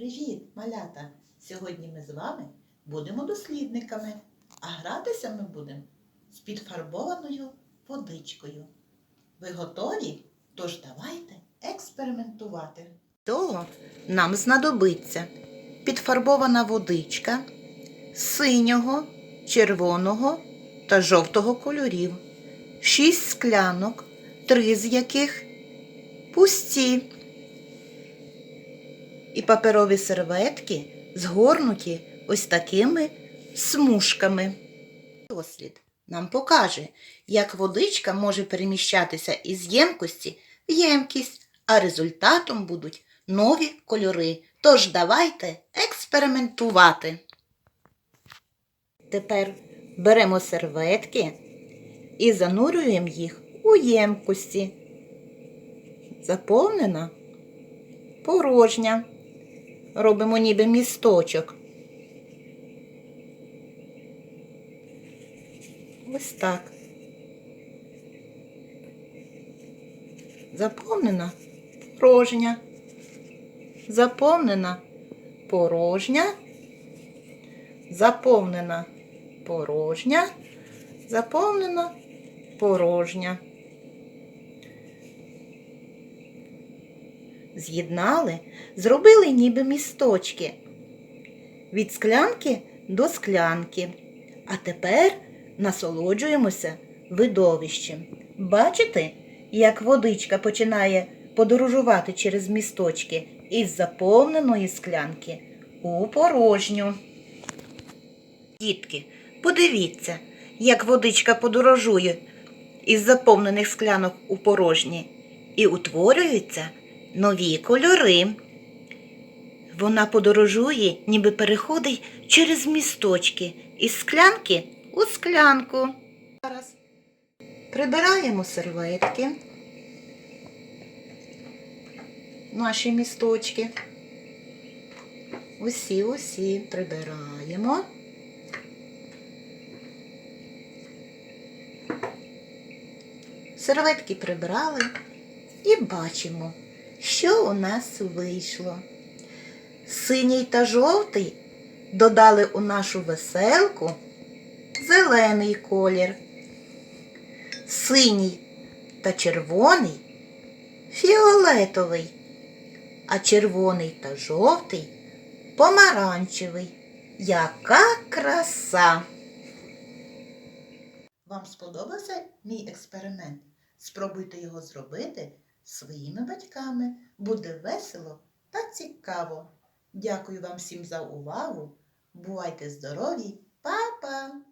Привіт, малята! Сьогодні ми з вами будемо дослідниками, а гратися ми будемо з підфарбованою водичкою. Ви готові? Тож давайте експериментувати. Того нам знадобиться підфарбована водичка синього, червоного та жовтого кольорів, шість склянок, три з яких пусті і паперові серветки згорнуті ось такими смужками. Дослід нам покаже, як водичка може переміщатися із ємкості в ємкість, а результатом будуть нові кольори. Тож давайте експериментувати. Тепер беремо серветки і занурюємо їх у ємкості. Заповнена порожня. Робимо ніби місточок. Ось так. Заповнена порожня. Заповнена порожня. Заповнена порожня. Заповнена порожня. З'єднали, зробили ніби місточки. Від склянки до склянки. А тепер насолоджуємося видовищем. Бачите, як водичка починає подорожувати через місточки із заповненої склянки у порожню. Дітки, подивіться, як водичка подорожує із заповнених склянок у порожні і утворюються нові кольори. Вона подорожує, ніби переходить через місточки із склянки у склянку. Зараз прибираємо серветки, наші місточки. Усі, усі прибираємо. Серветки прибрали і бачимо, що у нас вийшло. Синій та жовтий додали у нашу веселку зелений колір. Синій та червоний фіолетовий, а червоний та жовтий помаранчевий. Яка краса! Вам сподобався мій експеримент? Спробуйте його зробити своїми батьками. Буде весело та цікаво. Дякую вам всім за увагу. Бувайте здорові, Па-па!